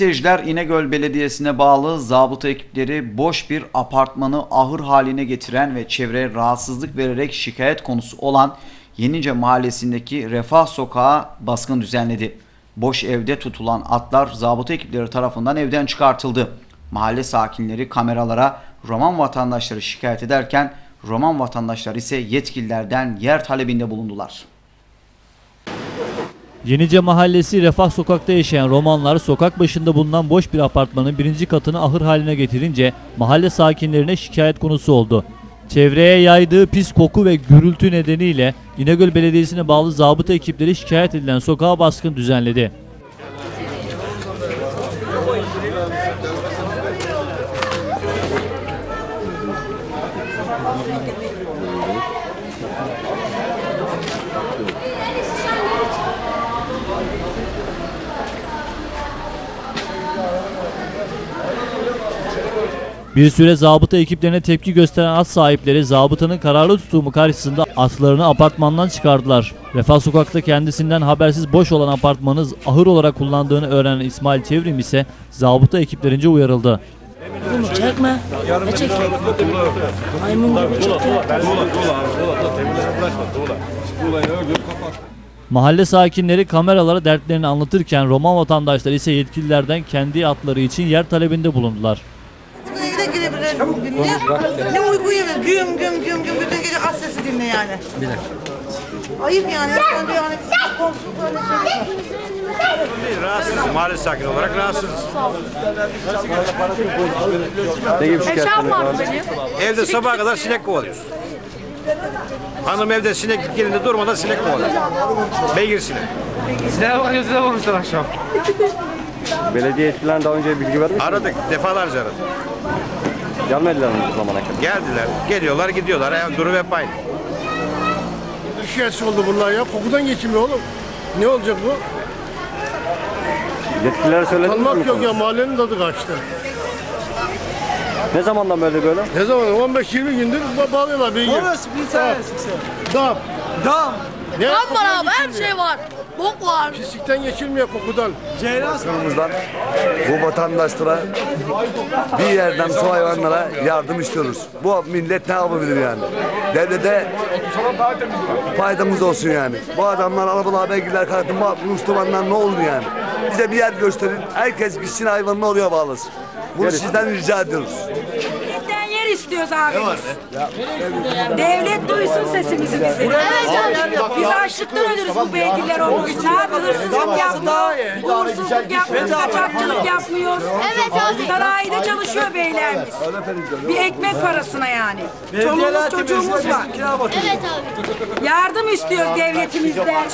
Seyirciler İnegöl Belediyesi'ne bağlı zabıta ekipleri boş bir apartmanı ahır haline getiren ve çevreye rahatsızlık vererek şikayet konusu olan Yenice Mahallesi'ndeki Refah Sokağı baskın düzenledi. Boş evde tutulan atlar zabıta ekipleri tarafından evden çıkartıldı. Mahalle sakinleri kameralara Roman vatandaşları şikayet ederken Roman vatandaşlar ise yetkililerden yer talebinde bulundular. Yenice Mahallesi Refah Sokak'ta yaşayan Romanlar sokak başında bulunan boş bir apartmanın birinci katını ahır haline getirince mahalle sakinlerine şikayet konusu oldu. Çevreye yaydığı pis koku ve gürültü nedeniyle İnegöl Belediyesi'ne bağlı zabıta ekipleri şikayet edilen sokağa baskın düzenledi. Bir süre zabıta ekiplerine tepki gösteren at sahipleri zabıtanın kararlı tutumu karşısında atlarını apartmandan çıkardılar. Refah Sokak'ta kendisinden habersiz boş olan apartmanı ahır olarak kullandığını öğrenen İsmail Çevrim ise zabıta ekiplerince uyarıldı. Bunu çekme. Ne çek? Maymun gibi çekiyor. Mahalle sakinleri kameralara dertlerini anlatırken Roman vatandaşlar ise yetkililerden kendi atları için yer talebinde bulundular. Girebilir dinle? Ne uyku uyumuyor. Güm güm güm güm bütün gece az sesi dinle yani. Bir dakika. Ayıp yani. Sen de yani korksun böyle şeyler. Rahatsızız. Mahalle sakini olarak rahatsızız. Evde sabaha kadar sinek kovalıyoruz. Hanım evde sinek gelinde durmadan sinek kovalıyor. Beygir sinek. Belediye yetkililerine daha önce bilgi vermiş mi? Aradık. Defalarca aradık. Gelmediler mi bu zamana kadar? Geldiler. Geliyorlar gidiyorlar. Yani durum hep aynı. Şikayetçi oldu bunlar ya. Kokudan geçmiyor oğlum. Ne olacak bu? Yetkililere söylediniz mi? Tanımak yok ya mahallenin tadı kaçtı. Ne zamandan böyle böyle? Ne zaman 15-20 gündür ba- bağlıyorlar beygir. Orası bir tanesi. Dam. Dam. Ne? Kan var abi her şey var. Bok var. Pislikten geçilmiyor kokudan. Başkanımızdan bu vatandaşlara bir yerden su hayvanlara yardım istiyoruz. Bu millet ne yapabilir yani? Devlete faydamız olsun yani. Bu adamlar arabalar belgeler kartın bu Müslümanlar ne olur yani? Bize bir yer gösterin. Herkes gitsin hayvanını oraya bağlasın. Bunu sizden rica ediyoruz. İstiyoruz abi biz. Devlet duysun sesimizi bizi. Evet Biz açlıktan ölürüz bu beygirler olmasın abi. Hırsızlık yapmıyor, uğursuzluk yapmıyoruz, kaçakçılık yapmıyoruz. Evet abi. Sanayide çalışıyor beylerimiz. Bir ekmek parasına yani. Çoluğumuz çocuğumuz var. Evet abi. Yardım istiyoruz devletimizden.